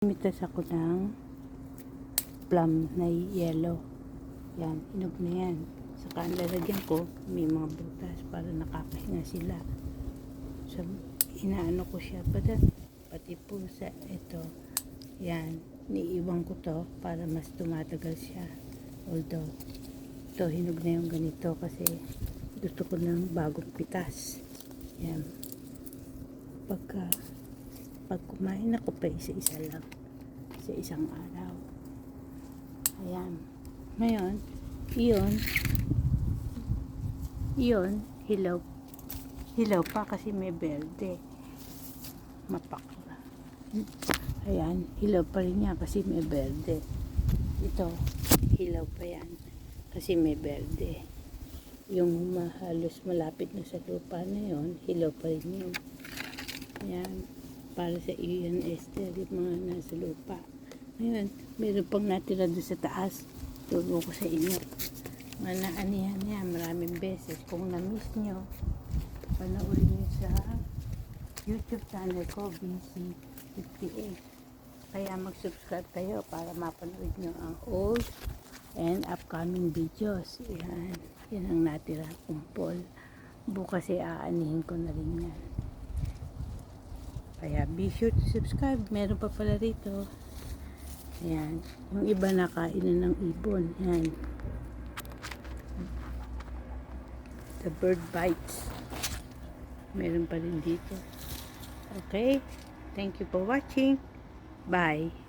Mitas ako ng plum na yellow. Yan, inog na yan. Saka ang lalagyan ko, may mga butas para nakakahinga sila. So, inaano ko siya. Pati, pati pusa, ito. Yan, niiwan ko to para mas tumatagal siya. Although, ito, hinog na yung ganito kasi gusto ko ng bagong pitas. Yan. Pagka, pag kumain ako pa isa-isa lang sa isang araw. Ayan. Ngayon, iyon, iyon, hilaw. Hilaw pa kasi may berde. Mapakla. Ayan, hilaw pa rin niya kasi may berde. Ito, hilaw pa yan kasi may berde. Yung mahalos malapit na sa lupa na yon, hilaw pa rin yun. Yan, para sa iyo yan, Esther, yung mga nasa lupa. Ngayon, meron pang natira doon sa taas. Turo ko sa inyo. Mga naanihan niya, maraming beses. Kung na-miss nyo, panoorin nyo sa YouTube channel ko, BC58. Kaya mag-subscribe kayo para mapanood nyo ang old and upcoming videos. Yan, yan ang natira kumpol. Bukas ay aanihin ko na rin yan. Be sure to subscribe. Meron pa pala rito. Ayan. Yung iba nakain na ng ibon. Ayan. The bird bites. Meron pa rin dito. Okay. Thank you for watching. Bye.